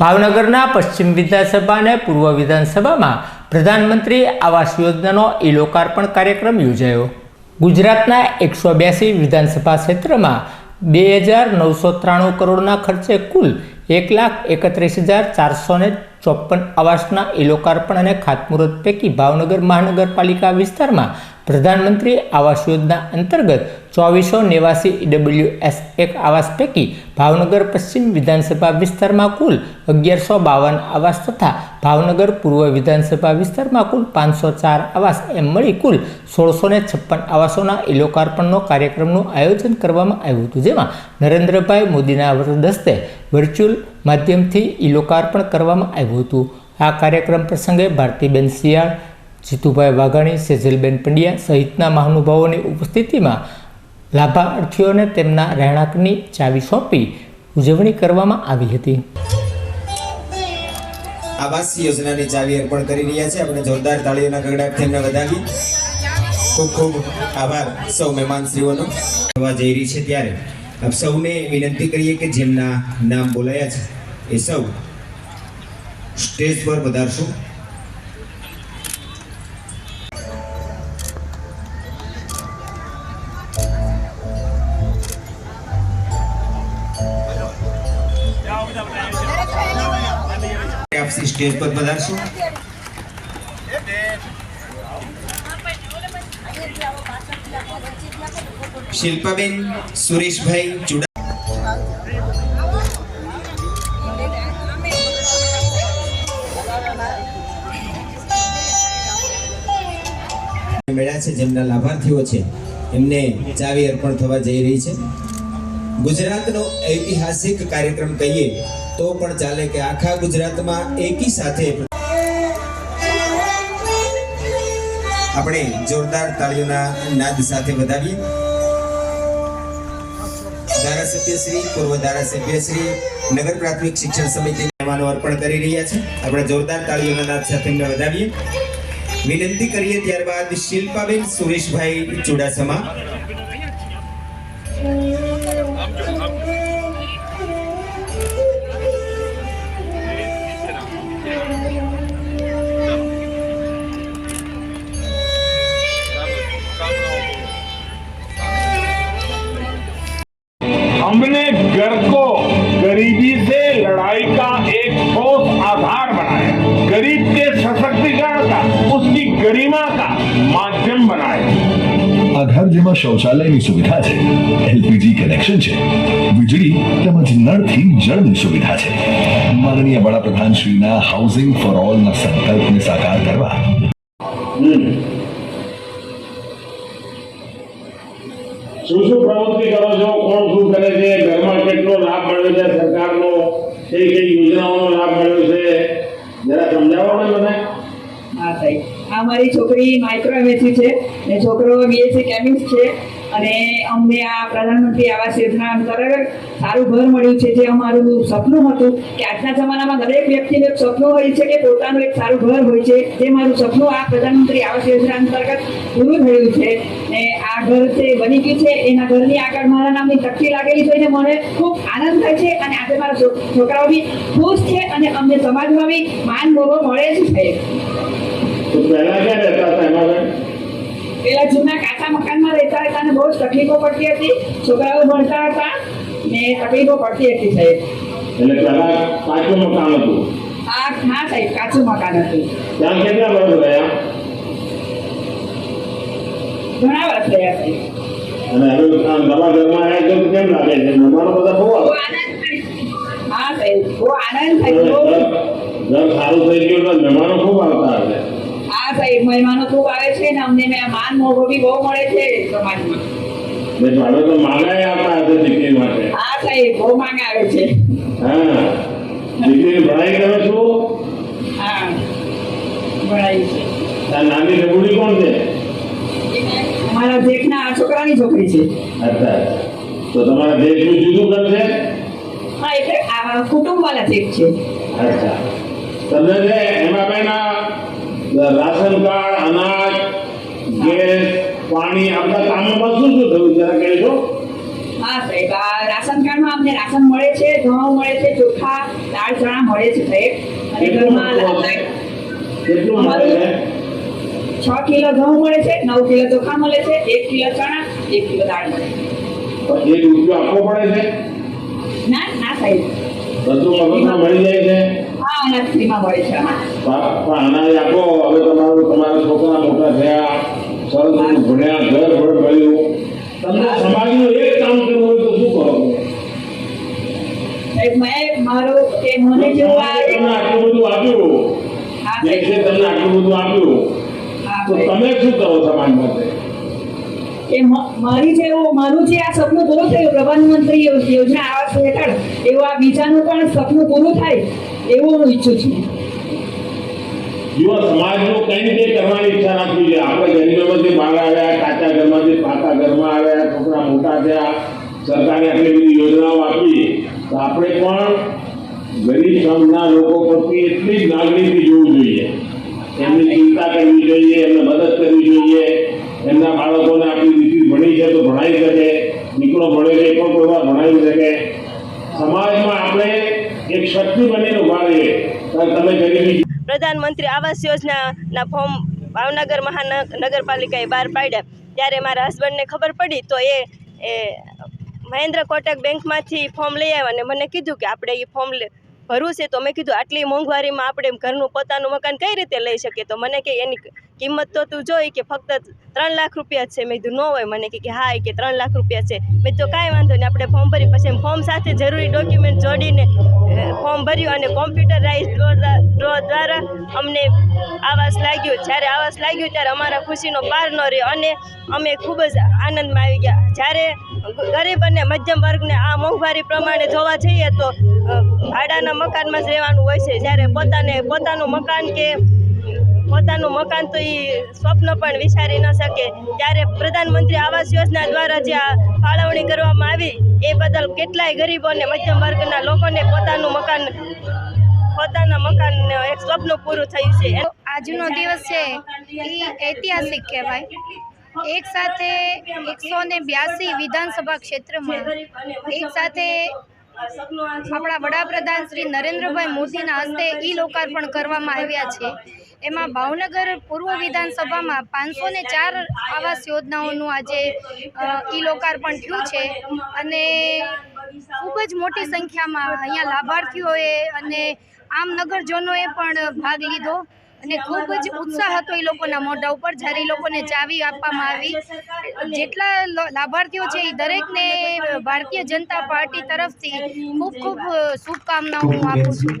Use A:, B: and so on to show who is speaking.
A: ભાવનગરના પશ્ચિમ વિધાનસભા અને પૂર્વ વિધાનસભામાં પ્રધાનમંત્રી આવાસ યોજનાનો ઈ લોકાર્પણ કાર્યક્રમ યોજાયો. ગુજરાતના એકસો બ્યાસી વિધાનસભા ક્ષેત્રમાં બે હજાર નવસો ત્રાણું કરોડના ખર્ચે કુલ એક લાખ એકત્રીસ હજાર ચારસો ને ચોપન આવાસના ઈ લોકાર્પણ અને ખાતમુહૂર્ત પૈકી ભાવનગર મહાનગરપાલિકા વિસ્તારમાં પ્રધાનમંત્રી આવાસ યોજના અંતર્ગત ચોવીસો નેવાસી એસ એક આવાસ પૈકી ભાવનગર પશ્ચિમ વિધાનસભા વિસ્તારમાં કુલ અગિયારસો બાવન આવાસ તથા ભાવનગર પૂર્વ વિધાનસભા વિસ્તારમાં કુલ પાંચસો ચાર આવાસ એમ મળી કુલ સોળસો ને છપ્પન આવાસોના ઈ લોકાર્પણનો કાર્યક્રમનું આયોજન કરવામાં આવ્યું હતું. જેમાં નરેન્દ્રભાઈ મોદીના હસ્તે વર્ચ્યુઅલ માધ્યમથી ઈ લોકાર્પણ કરવામાં આવ્યું હતું. આ કાર્યક્રમ પ્રસંગે ભારતીબેન શિયાળ જીતુભાઈ વાઘાણી, સેજલબેન પંડ્યા સહિતના મહાનુભાવોની ઉપસ્થિતિમાં લાભાર્થીઓને તેમના રહેણાંકની ચાવી સોંપી ઉજવણી કરવામાં આવી હતી.
B: આવાસ યોજનાની ચાવી અર્પણ કરી રહ્યા છે. આપણે જોરદાર તાળીઓના ગગડાટથી તેમને વધાવી ખૂબ ખૂબ આભાર સૌ મહેમાનશ્રીઓનો. થવા જઈ રહી છે ત્યારે આપ સૌને વિનંતી કરીએ કે જેમના નામ બોલાયા છે એ સૌ સ્ટેજ પર પધારશો. સ્ટેજ પર પધારશો શિલ્પાબેન સુરેશભાઈ ચુડા મેળા છે, જેમના લાભાર્થીઓ છે, એમને ચાવી અર્પણ થવા જઈ રહી છે. ગુજરાતનો ઐતિહાસિક કાર્યક્રમ કહીએ તો પણ ચાલે કે આખા ગુજરાતમાં એકી સાથે આપણે જોરદાર તાળીઓના નાદ સાથે વધાવીએ ધારાસભ્ય શ્રી, પૂર્વ ધારાસભ્ય શ્રી, નગર પ્રાથમિક શિક્ષણ સમિતિ મહેમાનો અર્પણ કરી રહ્યા છે. આપણે જોરદાર તાળીઓના નાદ સાથે એમને વધાવીએ વિનંતી કરીએ ત્યારબાદ શિલ્પાબેન સુરેશભાઈ ચુડાસમા.
C: જેમાં શૌચાલયની સુવિધા છે. એલપીજી કનેક્શન છે. વીજળી તેમજ નળથી જળની સુવિધા છે. માનનીય વડાપ્રધાન હાઉસિંગ ફોર ઓલના સંકલ્પને સાકાર કરવા.
D: શું શું પ્રવૃત્તિ કરો છો? કોણ શું કરે છે? ઘરમાં કેટલો લાભ મળે છે? સરકારનો કઈ કઈ યોજનાઓનો લાભ મળ્યો છે જરા સમજાવો ને મને
E: હા સાહેબ આ મારી છોકરી માઇક્રો એમએસસી છે ને છોકરો બીએસસી કેમિસ્ટ છે અને અમને આ પ્રધાનમંત્રી આવાસ યોજના અંતર્ગત સારું ઘર મળ્યું છે, જે અમારું સપનું હતું કે આજના જમાનામાં દરેક વ્યક્તિનું એક સપનું હોય છે કે પોતાનું એક સારું ઘર હોય છે, જે મારું સપનું આ પ્રધાનમંત્રી આવાસ યોજના અંતર્ગત પૂરું થયું છે. ને આ ઘર જે બની ગયું છે, એના ઘરની આગળ મારા નામની તકતી લાગેલી જોઈને મને ખૂબ આનંદ થાય છે અને આજે મારા છોકરાઓ બી ખુશ છે અને અમને સમાજમાં બી માન મળે છે.
D: પહેલા ક્યાં રહેતા હતા એમાં
E: પેલા જૂના કાચા મકાનમાં રહેતા હતા અને બહુ જ તકલીફો પડતી હતી. છોકરાઓ ભણતા હતા ને તકલીફો પડતી હતી સાહેબ.
D: એટલે પહેલા કાચું મકાન હતું
E: આ હા સાહેબ કાચું મકાન હતું.
D: ત્યાં કેટલા વર્ષ રહ્યા
E: ઘણા વર્ષ રહ્યા સાહેબ
D: અને હવે નવા ઘરમાં આવ્યા તો કેમ લાગે છે. મહેમાનો બધા બહુ
E: હા સાહેબ બહુ આનંદ થાય.
D: ઘર સારું થઈ ગયું તો મહેમાનો ખૂબ આવતા હશે.
E: હા મહેમાનો ખૂબ આવે છે ને અમને મેં માન મોભો બી બહુ મળે છે સમાજમાં.
D: ને તો માગાય આપતા હશે દીકરી માટે.
E: હા સાહેબ બહુ માંગ આવે છે.
D: હા. દીકરીની ભણાઈ કરો છો?
E: હા ભણાય છે.
D: આ નાની રઘુડી કોણ છે?
E: જેઠના છોકરાની છોકરી છે.
D: અચ્છા. તો તમારા દેશનું જુદું કરશે
E: હા એટલે આ કુટુંબવાળા જેઠ છે.
D: અચ્છા. તમને રાશન કાર્ડ અનાજ ગેસ પાણી આપણા કામમાં શું શું થયું? જરા કહેજો.
E: હા સાહેબ રાશન કાર્ડમાં અમને રાશન મળે છે ઘઉં મળે છે ચોખા દાળ ચણા મળે છે સાહેબ. અને ઘરમાં
D: કેટલું મળે છે?
E: છ કિલો ઘઉં મળે છે નવ કિલો ચોખા મળે છે એક કિલો ચણા એક કિલો દાળ મળે છે.
D: એક રૂપિયો આપવો પડે છે?
E: ના ના સાહેબ.
D: બધું મફતમાં મળી જાય છે.
E: હા ફ્રીમાં મળે છે. આમાં
D: પણ પણ અનાજ આપો હવે તમારું તમારા છોકરા મોટા થયા સરસ ભણ્યા ઘર ભર મળ્યું તમને સમાજનું એક કામ કરવું તો શું કરો?
E: મેં મારું કે મને જેવું
D: તમને આટલું બધું આપ્યું.
E: હા
D: જે તમને આટલું બધું આપ્યું. તો તમે શું કરો સમાજ માટે?
E: કે મારી જે મારું જે આ સપનું પૂરું થયું પ્રધાનમંત્રી યોજના આવાસ હેઠળ એવું આ બીજાનું પણ સપનું પૂરું થાય એવું હું ઈચ્છું છું.
D: જુઓ સમાજનું કઈ રીતે કરવાની ઈચ્છા રાખવી છે? આપણે ગરીબોમાંથી બહાર આવ્યા, કાચા ઘરમાંથી પાકા ઘરમાં આવ્યા, છોકરા મોટા થયા, સરકારે આટલી બધી યોજનાઓ આપી, તો આપણે પણ ગરીબ સમાજના લોકો પ્રત્યે એટલી જ લાગણીથી જોવું જોઈએ એમની ચિંતા કરવી જોઈએ એમને મદદ કરવી જોઈએ એમના બાળકોને આપણી દીકરી ભણી છે તો ભણાવી શકે દીકરો ભણે છે એ પણ કોઈ વાર ભણાવી શકે સમાજમાં આપણે એક શક્તિ બનીને ઊભા રહીએ ત્યારે તમે ગરીબી
F: પ્રધાનમંત્રી આવાસ યોજનાના ફોર્મ ભાવનગર મહાનગરપાલિકાએ બહાર પાડ્યા. ત્યારે મારા હસબન્ડને ખબર પડી, તો એ મહેન્દ્ર કોટક બેંકમાંથી ફોર્મ લઈ આવ્યા અને મને કીધું કે આપણે એ ફોર્મ ભરવું છે, તો મેં કીધું, આટલી મોંઘવારીમાં આપણે ઘરનું પોતાનું મકાન કઈ રીતે લઈ શકીએ? તો મને કે, એની કિંમત તો તું જોઈ કે ફક્ત ત્રણ લાખ રૂપિયા છે. મેં કીધું, ન હોય. મને કે હા કે ત્રણ લાખ રૂપિયા છે. મેં તો કાંઈ વાંધો નહીં, આપણે ફોર્મ ભરી પછી ફોર્મ સાથે જરૂરી ડોક્યુમેન્ટ જોડીને ફોર્મ ભર્યું અને કોમ્પ્યુટરાઇઝ ડ્રો દ્વારા અમને આવાસ લાગ્યો. જ્યારે આવાસ લાગ્યો, ત્યારે અમારા ખુશીનો પાર ન રહ્યો. અને અમે ખૂબ જ આનંદમાં આવી ગયા. જ્યારે ગરીબ અને મધ્યમ વર્ગને આ મોંઘવારી પ્રમાણે જોવા જઈએ તો ભાડાના મકાનમાં જ રહેવાનું હોય છે. જ્યારે પોતાને, પોતાનું મકાન કે, પોતાનું મકાન તો એ સ્વપ્ન પણ વિચારી ન શકે. ત્યારે પ્રધાનમંત્રી આવાસ યોજના દ્વારા જે ફાળવણી કરવામાં આવી, એ બદલ કેટલાય ગરીબો અને મધ્યમ વર્ગના લોકોને પોતાનું મકાન, પોતાના મકાન એક સ્વપ્ન પૂરું થયું છે.
G: આજનો દિવસ છે એ ઐતિહાસિક કહેવાય. એક સાથે એકસો ને બ્યાસી વિધાનસભા ક્ષેત્રમાં, એક સાથે આપણા વડાપ્રધાન શ્રી નરેન્દ્રભાઈ મોદીના હસ્તે ઈ લોકાર્પણ કરવામાં આવ્યા છે. એમાં ભાવનગર પૂર્વ વિધાનસભામાં પાંચસો ને ચાર આવાસ યોજનાઓનું આજે ઈ લોકાર્પણ થયું છે અને ખૂબ જ મોટી સંખ્યામાં અહીંયા લાભાર્થીઓએ અને આમ નગરજનોએ પણ ભાગ લીધો. અને ખૂબ જ ઉત્સાહ હતો એ લોકોના મોઢા ઉપર, જ્યારે એ લોકોને ચાવી આપવામાં આવી. જેટલા લાભાર્થીઓ છે એ દરેકને ભારતીય જનતા પાર્ટી તરફથી ખૂબ ખૂબ શુભકામનાઓ હું આપું છું.